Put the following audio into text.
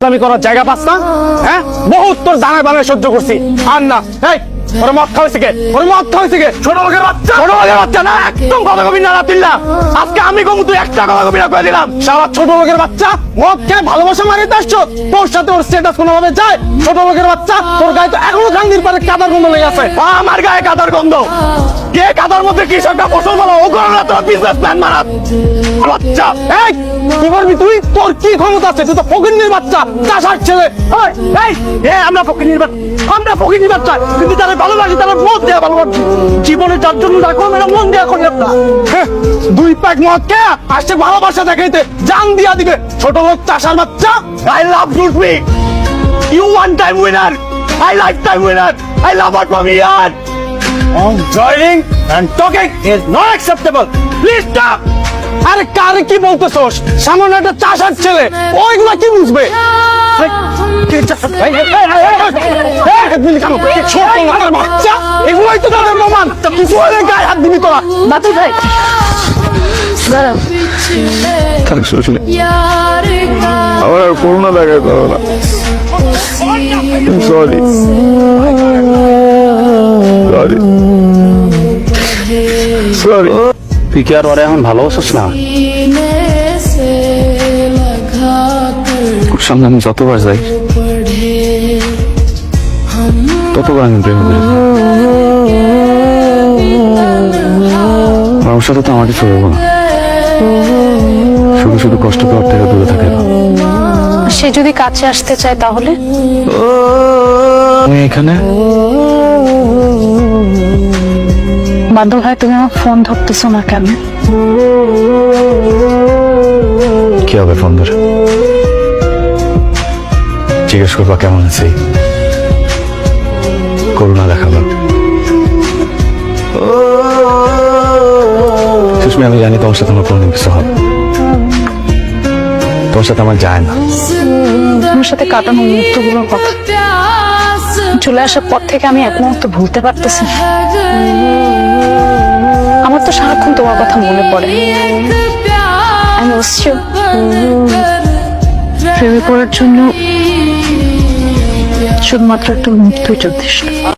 আমি কোনো জায়গা পাস না? হ্যাঁ? বহুত তোর দানায় বানায় সহ্য করছি। আর না। ওরে মদ খাওয়াইছে কে? ওরে মদ খাওয়াইছে কে? ছোট লোকের বাচ্চা। ছোট লোকের বাচ্চা না একদম কথা কবি না রাতিল্লা আজকে আমি কমু তুই একটা কথা কবি না করে দিলাম। সারা ছোট লোকের বাচ্চা মদ খেয়ে ভালোবাসা মারিতে আসছো তোর সাথে ওর স্ট্যাটাস কোনোভাবে যায়? ছোট লোকের বাচ্চা তোর গায়ে তো এখনও গাঙ্গির পারে কাদার গন্ধ লেগে আছে। আমার গায়ে কাদার গন্ধ। কে কাদার মধ্যে কৃষকটা ফসল বলো? ও করো না তোর বিজনেস প্ল্যান বাচ্চা। এই কি করবি তুই? তোর কি ক্ষমতা আছে? তুই তো ফকিন্নির বাচ্চা চাষার ছেলে। এই, এই আমরা বাচ্চা আমরা বাচ্চা। কিন্তু তারা ভালোবাসি তারা মন দেয়া ভালোবাসি জীবনে যার জন্য রাখো আমরা মন দেয়া করি হ্যাঁ, দুই প্যাক মদ কে আসছে ভালোবাসা দেখাইতে জান দিয়া দিবে ছোট লোক চাষার বাচ্চা I love you me you one time winner I lifetime winner I love out from year Joining and talking is not acceptable. Please stop. আরে কারে কি বলতেছস সামনে একটা চাষার ছেলে ওইগুলা কি বুঝবে এই, কে চাষার? এই, ছোট বাচ্চা এগুলাই তো তাদের প্রমাণ। গায়ে হাত দিবি তোরা। ভাই। দাঁড়াও। থাক শুনে আমার আর করোনা দেখায় তো না। সরি সরি সরি তুই কি আর ওরে এখন ভালোবাসিস না? সামনে আমি যতবার যাই ততবার আমি প্রেম করি সাথে তো আমার কিছু না। শুধু শুধু কষ্ট পাওয়ার থেকে দূরে থাকে সে যদি কাছে আসতে চায় তাহলে? আমি এখানে? বাদল ভাই তুমি আমার ফোন ধরতেছো না কেন? কি হবে ফোন ধরে? জিজ্ঞেস করবা কেমন আছি? করুণা দেখাবা। সুস্মি আমি জানি তোমার সাথে আমার কোনো কিছু হবে তোমার সাথে আমার যায় না। তোমার সাথে কাটানো মুহূর্তগুলোর কথা। চলে আসার পর থেকে আমি এক মুহূর্ত ভুলতে পারতেছি আমার তো সারাক্ষণ তোমার কথা মনে পড়ে। আমি অবশ্য প্রেমে পড়ার জন্য শুধুমাত্র একটা মুক্ত যথেষ্ট